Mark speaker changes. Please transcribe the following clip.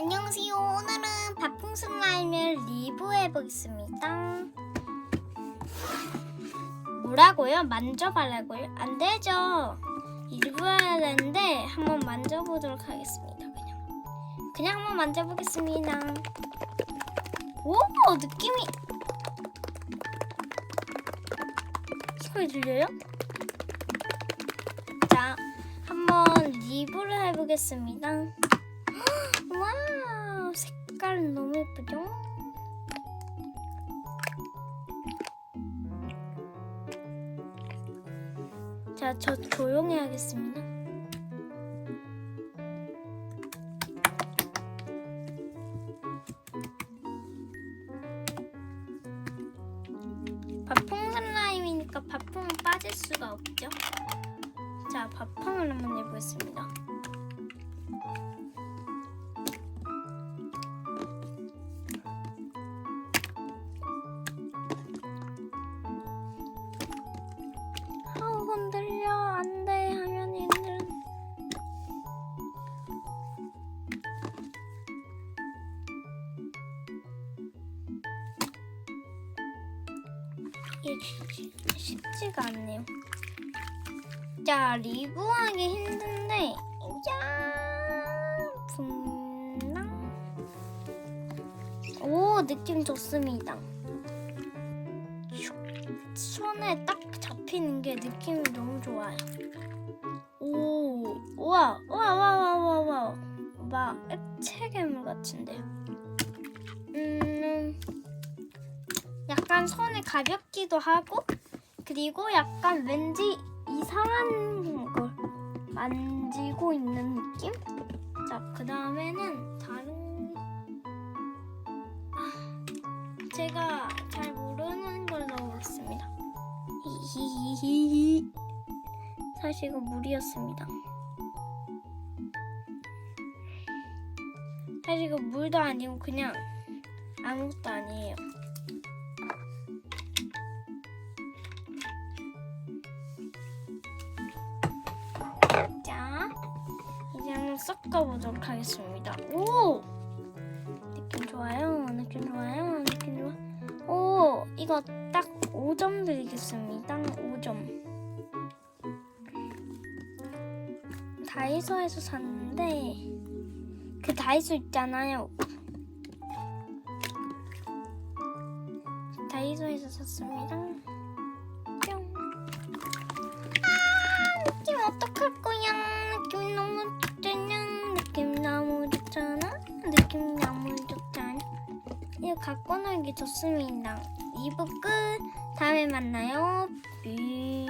Speaker 1: 안녕하세요. 오늘은 밥풍 슬라임을 리뷰해 보겠습니다. 뭐라고요? 만져봐라고요? 안 되죠. 리뷰해야 되는데 한번 만져보도록 하겠습니다. 그냥 그냥 한번 만져보겠습니다. 오 느낌이 소리 들려요? 자 한번 리뷰를 해보겠습니다. 자, 저 조용해야겠습니다. 밥퐁 슬라임이니까 밥퐁은 빠질 수가 없죠. 자, 밥퐁을 한번 해보겠습니다. 쉽지가 않네요. 자 리뷰하기 힘든데 야 분당 오 느낌 좋습니다. 슉. 손에 딱 잡히는 게 느낌이 너무 좋아요. 오, 우와, 우와, 우와, 우와, 우와, 우와. 막 액체 괴물 같은데요. 약간 손에 가볍기도 하고, 그리고 약간 왠지 이상한 걸 만지고 있는 느낌? 자, 그 다음에는 다른, 아, 제가 잘 모르는 걸 넣어보겠습니다. 히히히히. 사실 이거 물이었습니다. 사실 이거 물도 아니고 그냥 아무것도 아니에요. 섞어보도록 하겠습니다. 오! 느낌 좋아요. 느낌 좋아요. 느낌 좋아. 오, 이거 딱 5점 드리겠습니다. 5점. 다이소에서 샀는데 그 다이소 있잖아요. 다이소에서 샀습니다. 이거 갖고 놀기 좋습니다. 2부 끝. 다음에 만나요. 뷰.